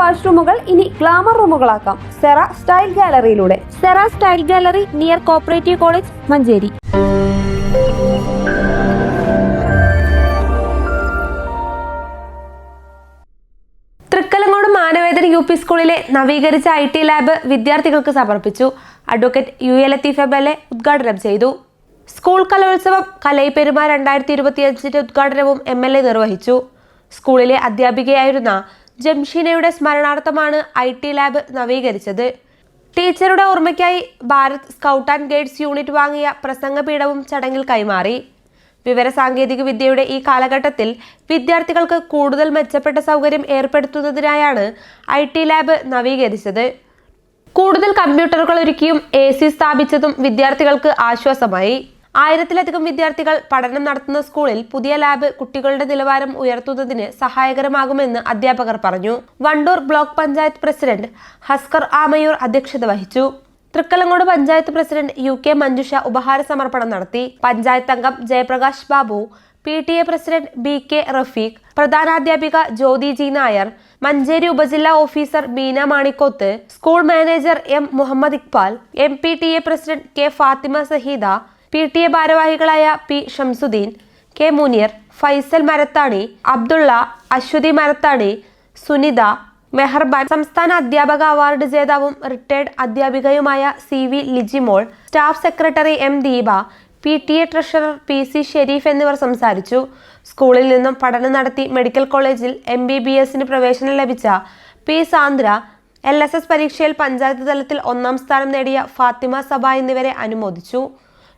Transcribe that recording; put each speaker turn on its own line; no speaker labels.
വാഷ്റൂമുകൾ ഇനി ഗ്ലാമർ റൂമുകളാക്കാം. Sera style ഗാലറിയിലൂടെ. Sera style gallery near cooperative college Manjeri. Thrikkalangode മാനവേദന U P സ്കൂളിലെ നവീകരിച്ച I T lab വിദ്യാർത്ഥികൾക്ക് സമർപ്പിച്ചു. Advocate U A Latheef M L A ഉദ്ഘാടനം ചെയ്തു. സ്കൂൾ കലോത്സവം കലൈപ്പെരുമ രണ്ടായിരത്തി ഇരുപത്തിയഞ്ചിന്റെ ഉദ്ഘാടനവും എം എൽ എ നിർവഹിച്ചു. സ്കൂളിലെ അധ്യാപികയായിരുന്ന ജംഷീനയുടെ സ്മരണാർത്ഥമാണ് ഐ ടി ലാബ് നവീകരിച്ചത്. ടീച്ചറുടെ ഓർമ്മയ്ക്കായി Bharat scout and guides unit വാങ്ങിയ പ്രസംഗപീഠവും ചടങ്ങിൽ കൈമാറി. വിവരസാങ്കേതിക വിദ്യയുടെ ഈ കാലഘട്ടത്തിൽ വിദ്യാർത്ഥികൾക്ക് കൂടുതൽ മെച്ചപ്പെട്ട സൗകര്യം ഏർപ്പെടുത്തുന്നതിനായാണ് ഐ ടി ലാബ് നവീകരിച്ചത്. കൂടുതൽ കമ്പ്യൂട്ടറുകൾ ഒരുക്കിയും എ സി സ്ഥാപിച്ചതും വിദ്യാർത്ഥികൾക്ക് ആശ്വാസമായി. ആയിരത്തിലധികം വിദ്യാർത്ഥികൾ പഠനം നടത്തുന്ന സ്കൂളിൽ പുതിയ ലാബ് കുട്ടികളുടെ നിലവാരം ഉയർത്തുന്നതിന് സഹായകരമാകുമെന്ന് അധ്യാപകർ പറഞ്ഞു. വണ്ടൂർ ബ്ലോക്ക് പഞ്ചായത്ത് പ്രസിഡന്റ് ഹസ്കർ ആമയൂർ അധ്യക്ഷത വഹിച്ചു. Thrikkalangode panchayat president U K Manjusha ഉപഹാര സമർപ്പണം നടത്തി. പഞ്ചായത്ത് അംഗം Jayaprakash Babu P T A president B K Rafeeq പ്രധാനാധ്യാപിക Jyothi G Nair Manjeri ഉപജില്ലാ officer Beena Manikkoth school manager M Muhammad Iqbal M P T A president K Fathima Saheeda P T A ഭാരവാഹികളായ P Shamsuddin K Muneer Faisal Marathani Abdulla Aswathy Marathani Sunitha Meharban സംസ്ഥാന അധ്യാപക award ജേതാവും retired അധ്യാപികയുമായ C V Lijimol staff secretary M Deepa P T A treasurer P C Shareef എന്നിവർ സംസാരിച്ചു. സ്കൂളിൽ നിന്നും പഠനം നടത്തി മെഡിക്കൽ കോളേജിൽ എം ബി ബി എസിന് പ്രവേശനം ലഭിച്ച P Sandra L S S പരീക്ഷയിൽ പഞ്ചായത്ത് തലത്തിൽ ഒന്നാം സ്ഥാനം നേടിയ ഫാത്തിമ സഭ എന്നിവരെ അനുമോദിച്ചു.